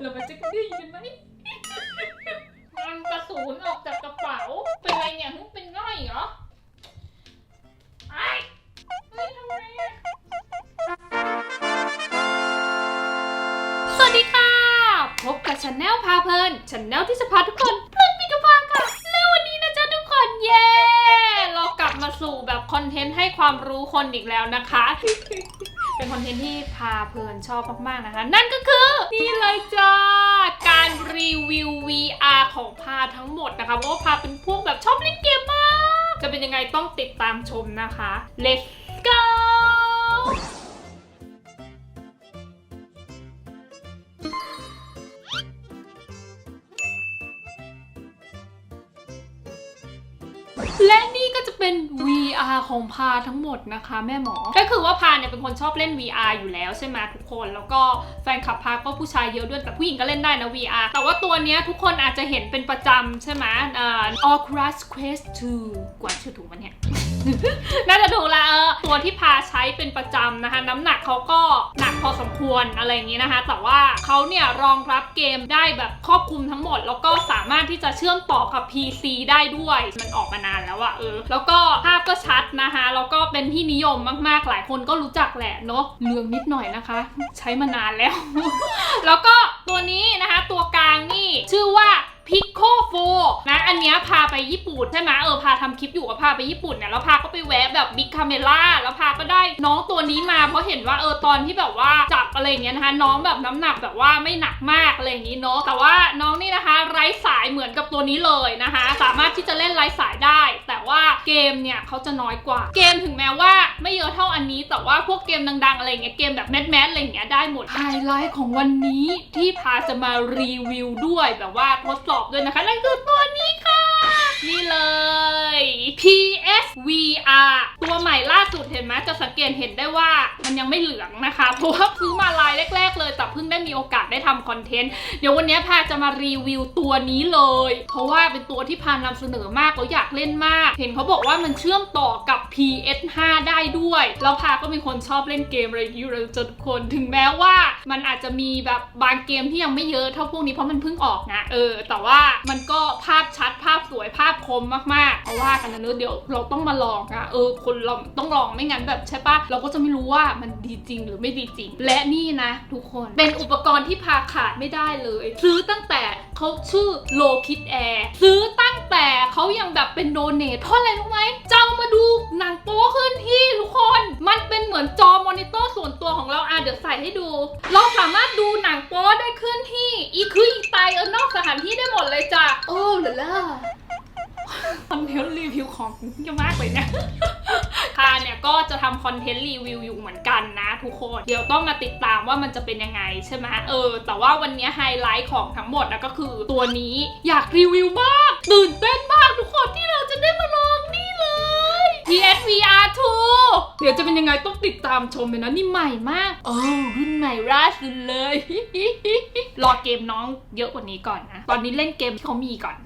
เรามันจะได้ยินไหมมันกระสุนออกจากกระเป๋า เป็นไรเนี่ยมึงเป็นง่อยเหรอ ไอ้เฮ้ทำไมอะสวัสดีค่ะ พบกับช n แนลพาเพลินช n แนลที่จะพาทุกคนเพลินไปกับพาค่ะ แล้ววันนี้นะจ๊ะทุกคนเย้ เรากลับมาสู่แบบคอนเทนต์ให้ความรู้คนอีกแล้วนะคะ เป็นคอนเทนต์ที่พาเพลินชอบมากๆนะคะ นั่นก็คือ นี่เลยจ้า การรีวิว VR ของพาทั้งหมดนะคะ เพราะว่าพาเป็นพวกแบบชอบเล่นเกมมาก จะเป็นยังไงต้องติดตามชมนะคะ let's go และนี่ก็จะเป็น VR ของพาทั้งหมดนะคะ แม่หมอ ก็คือว่าพาเนี่ยเป็นคนชอบเล่น VR อยู่แล้วใช่ไหมทุกคน แล้วก็แฟนคลับพาก็ผู้ชายเยอะด้วย แต่ผู้หญิงก็เล่นได้นะ VR แต่ว่าตัวเนี้ยทุกคนอาจจะเห็นเป็นประจำใช่ไหมอ่อ Oculus Quest 2 กว่าชื่อถูกมันเนี่ย น่าจะถูกละเออตัวที่พาใช้เป็นประจำนะคะ น้ำหนักเขาก็หนักพอสมควรอะไรอย่างนี้นะคะ แต่ว่าเขาเนี่ยรองรับเกมได้แบบครอบคลุมทั้งหมด แล้วก็สามารถที่จะเชื่อมต่อกับ PC ได้ด้วย มันออกมานานแล้วอะเออ แล้วก็ภาพก็ชัดนะคะ แล้วก็เป็นที่นิยมมากๆ หลายคนก็รู้จักแหละเนาะเลืองนิดหน่อยนะคะ ใช้มานานแล้ว แล้วก็ตัวนี้นะคะ ตัวกลางนี่ชื่อว่า พิกโคโฟนะอันเนี้ยพาไปญี่ปุ่นใช่ไหมเออพาทำคลิปอยู่กับพาไปญี่ปุ่นเนี่ยแล้วพาก็ไปแวะแบบบิ๊กคาเมล่าแล้วพาก็ได้น้องตัวนี้มาเพราะเห็นว่าเออตอนที่แบบว่าจับอะไรเงี้ยนะคะน้องแบบน้ำหนักแบบว่าไม่หนักมากอะไรอย่างงี้เนาะแต่ว่าน้องนี่นะคะ ไร้สายเหมือนกับตัวนี้เลยนะคะ สามารถที่จะเล่นไร้สายได้ แต่ว่าเกมเนี่ยเขาจะน้อยกว่า เกมถึงแม้ว่า ไม่เยอะเท่าอันนี้ แต่ว่าพวกเกมดังๆ อะไรเงี้ยเกมแบบแมสแมสอะไรเงี้ยได้หมดไฮไลท์ของวันนี้ที่พาจะมารีวิวด้วยแบบว่าทดสอบด้วยนะคะนั่นคือตัวนี้ค่ะ นี่เลย PSVR ตัวใหม่ล่าสุดเห็นไหมจะสังเกตเห็นได้ว่ามันยังไม่เหลืองนะคะ เพราะว่าซื้อมาลายแรก ๆ เลยแต่เพิ่งได้มีโอกาสได้ทำคอนเทนต์ เดี๋ยววันนี้พาจะมารีวิวตัวนี้เลย เพราะว่าเป็นตัวที่พานำเสนอมากแล้วอยากเล่นมาก เห็นเขาบอกว่ามันเชื่อมต่อกับ PS5 ได้ด้วย แล้วพาก็เป็นคนชอบเล่นเกมอะไรอยู่เลยจนคนถึงแม้ว่ามันอาจจะมีแบบบางเกมที่ยังไม่เยอะเท่าพวกนี้เพราะมันเพิ่งออกนะ เออ แต่ว่ามันก็ภาพชัดภาพสวยภาพคมมากๆ เพราะว่ากันนะเนอะเดี๋ยวเราต้องมาลองอะเออคนเราต้องลองไม่งั้นแบบใช่ปะเราก็จะไม่รู้ว่ามันดีจริงหรือไม่ดีจริง และนี่นะ ทุกคนเป็นอุปกรณ์ที่พาขาดไม่ได้เลย ซื้อตั้งแต่เขาชื่อโลคิดแอร์ซื้อตั้งแต่เขายังแบบเป็นโดเนทเพราะอะไรรู้ไหมจะเอามาดูหนังโป๊ขึ้นที่ทุกคน มันเป็นเหมือนจอมอนิเตอร์ส่วนตัวของเราอะเดี๋ยวใส่ให้ดู เราสามารถดูหนังโป๊ได้ขึ้นที่ อีคืออีไตเออนอกสถานที่ได้หมดเลยจ้ะโอ้ลาล่า คอนเทนต์รีวิวของเยอะมากเลยเนี่ยพาเนี่ยก็จะทำคอนเทนต์รีวิวอยู่เหมือนกันนะทุกคน เดี๋ยวต้องมาติดตามว่ามันจะเป็นยังไงใช่ไหมเออ แต่ว่าวันนี้ไฮไลท์ของทั้งหมดนะก็คือตัวนี้อยากรีวิวมาก ตื่นเต้นมากทุกคนที่เราจะได้มาลองนี่เลย PSVR 2เดี๋ยวจะเป็นยังไงต้องติดตามชมเลยนะนี่ใหม่มากโอ้รุ่นใหม่ล่าสุดเลย รอเกมน้องเยอะกว่านี้ก่อนนะ ตอนนี้เล่นเกมที่เขามีก่อน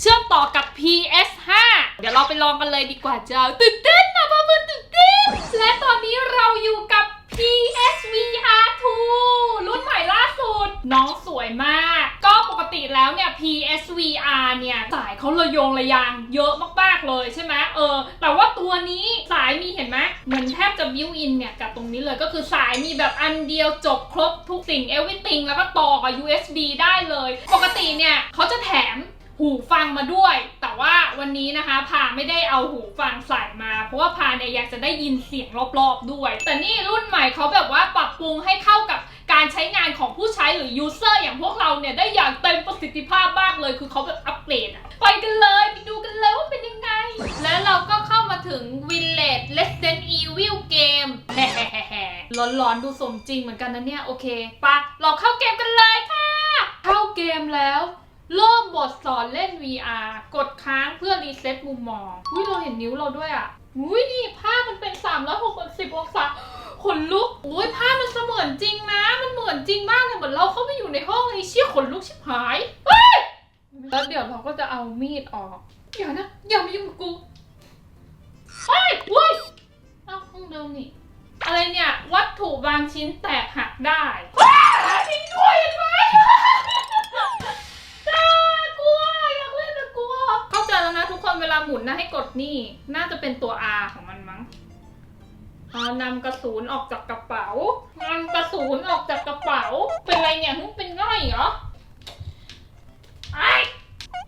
เชื่อมต่อกับ PS5 เดี๋ยวเราไปลองกันเลยดีกว่าจ้าตื่นเต้นนะพ่อเพื่อนตื่นเต้น และตอนนี้เราอยู่กับ PSVR 2รุ่นใหม่ล่าสุด น้องสวยมาก ก็ปกติแล้วเนี่ย PSVR เนี่ยสายเขาระยงระยางเยอะมากๆเลยใช่ไหมเออ แต่ว่าตัวนี้สายมีเห็นไหมเหมือนแทบจะบิวอินเนี่ยกับตรงนี้เลยก็คือสายมีแบบอันเดียวจบครบทุกสิ่ง everything แล้วก็ต่อกับ USB ได้เลย ปกติเนี่ยเขาจะแถม หูฟังมาด้วย แต่ว่าวันนี้นะคะพาไม่ได้เอาหูฟังใส่มา เพราะว่าพาเนี่ยอยากจะได้ยินเสียงรอบๆด้วย แต่นี่รุ่นใหม่เขาแบบว่าปรับปรุงให้เข้ากับการใช้งานของผู้ใช้หรือ user อย่างพวกเราเนี่ยได้อย่างเต็มประสิทธิภาพมากเลย คือเขาแบบอัปเกรดอะไปกันเลยไปดูกันเลยว่าเป็นยังไง แล้วเราก็เข้ามาถึง Village Resident Evil Game ร้อนๆดูสมจริงเหมือนกันนะเนี่ย โอเคปะเราเข้าเกมกันเลยค่ะ เข้าเกมแล้ว เริ่มบทสอนเล่น VR กดค้างเพื่อรีเซ็ตมุมมองอุ้ยเราเห็นนิ้วเราด้วยอะอุ้ยนี่ภาพมันเป็น 360องศาขนลุกอุ้ยภาพมันเสมือนจริงนะ มันเหมือนจริงมากเลยเหมือนเราเข้าไปอยู่ในห้องเลยเชี่ยขนลุกชิบหายเฮ้ยแล้วเดี๋ยวเราก็จะเอามีดออก อย่านะ อย่ามายุ่งกับกูเฮ้ยอุ้ยเอ้าห้องเดิมนี่อะไรเนี่ย วัตถุบางชิ้นแตกหักได้ นี่น่าจะเป็นตัว R ของมันมั้งเอานำกระสุนออกจากกระเป๋านำกระสุนออกจากกระเป๋า เป็นไรเนี่ยหึเป็นง่อยเหรอไอ้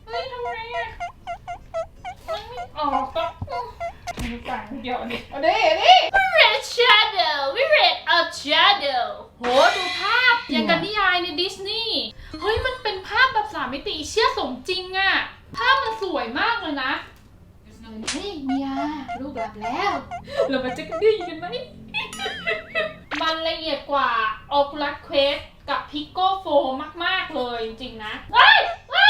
เฮ้ยทำไงอะมันไม่ออกก็มีต่างเดียวนี่เอาดิเอาดิ Red Shadow วิ Red a Shadow โหดูภาพอย่างกันนิยายในดิสนีย์เฮ้ยมันเป็นภาพแบบสามมิติเชื่อสมจริงอะภาพมันสวยมากเลยนะ เฮ้ยเมียลูกหลับแล้ว เรามาเจะกันดีกันไหม มันละเอียดกว่า Oculus Quest กับ Pico 4 มาก ๆ เลยจริงๆนะ เฮ้ยเฮ้ย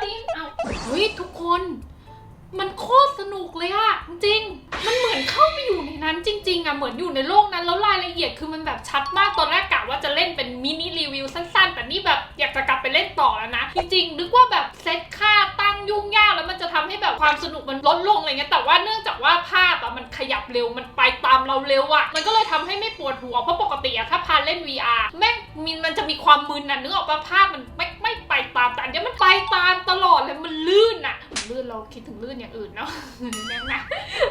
ปลาคาดินเอาเฮ้ยทุกคน มันโคตรสนุกเลยอะจริง มันเหมือนเข้าไปอยู่ในนั้นจริง ๆอะเหมือนอยู่ในโลกนั้นแล้วรายละเอียดคือมันแบบชัดมากตอนแรกกะว่าจะเล่นเป็นมินิรีวิวสั้นๆ แต่นี่แบบอยากจะกลับไปเล่นต่อแล้วนะ จริงๆนึกว่าแบบเซตค่าตั้งยุ่งยากแล้วมันจะทำให้แบบความสนุกมันลดลงอะไรเงี้ยแต่ว่าเนื่องจากว่าภาพอะมันขยับเร็วมันไปตามเราเร็วอะมันก็เลยทำให้ไม่ปวดหัวเพราะปกติอะถ้าพาเล่น VR แม่งมินมันจะมีความมึนอะนึกออกปะภาพมันไม่ ตามแต่อันเนี้ยมันไปตามตลอดเลยมันลื่นอะลื่นเราคิดถึงลื่นอย่างอื่นเนาะนะ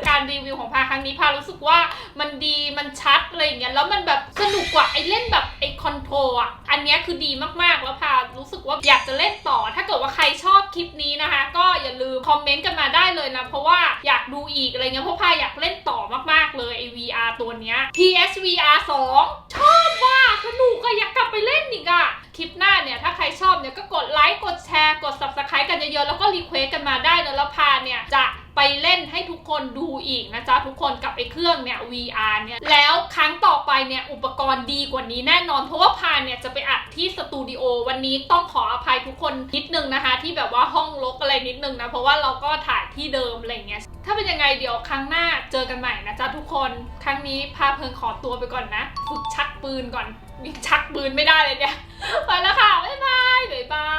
การรีวิวของพาครั้งนี้พารู้สึกว่ามันดีมันชัดอะไรอย่างเงี้ยแล้วมันแบบสนุกกว่าไอ้เล่นแบบไอ้คอนโทรอะอันเนี้ยคือดีมากๆแล้วพารู้สึกว่าอยากจะเล่นต่อ ถ้าเกิดว่าใครชอบคลิปนี้นะคะ ก็อย่าลืมคอมเมนต์กันมาได้เลยนะ เพราะว่าอยากดูอีกอะไรเงี้ยเพราะพาอยากเล่นต่อมากๆเลยไอ VR ตัวเนี้ย PSVR 2ชอบว่ะสนุกอะอยากกลับไปเล่นอีกอะ ลิปหน้าเนี่ย ถ้าใครชอบเนี่ยก็กดไลค์ กดแชร์ กด subscribe กันเยอะๆ แล้วก็รีเควสกันมาได้นะแล้วพาเนี่ย จะไปเล่นให้ทุกคนดูอีกนะจ๊ะ ทุกคนกับไอ้เครื่องเนี่ย VR เนี่ย แล้วครั้งต่อไปเนี่ย อุปกรณ์ดีกว่านี้แน่นอน เพราะว่าพาเนี่ย จะไปอัดที่สตูดิโอวันนี้ต้องขออภัยทุกคนนิดนึงนะคะ ที่แบบว่าห้องรกอะไรนิดนึงนะ เพราะว่าเราก็ถ่ายที่เดิมอะไรเงี้ยถ้าเป็นยังไงเดี๋ยวครั้งหน้าเจอกันใหม่นะจ๊ะทุกคนครั้งนี้พาเพิงขอตัวไปก่อนนะฝึกชักปืนก่อนมีชักปืนไม่ได้เลยเนี่ย ไปแล้วค่ะ บ๊ายบาย บ๊ายบา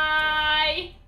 ย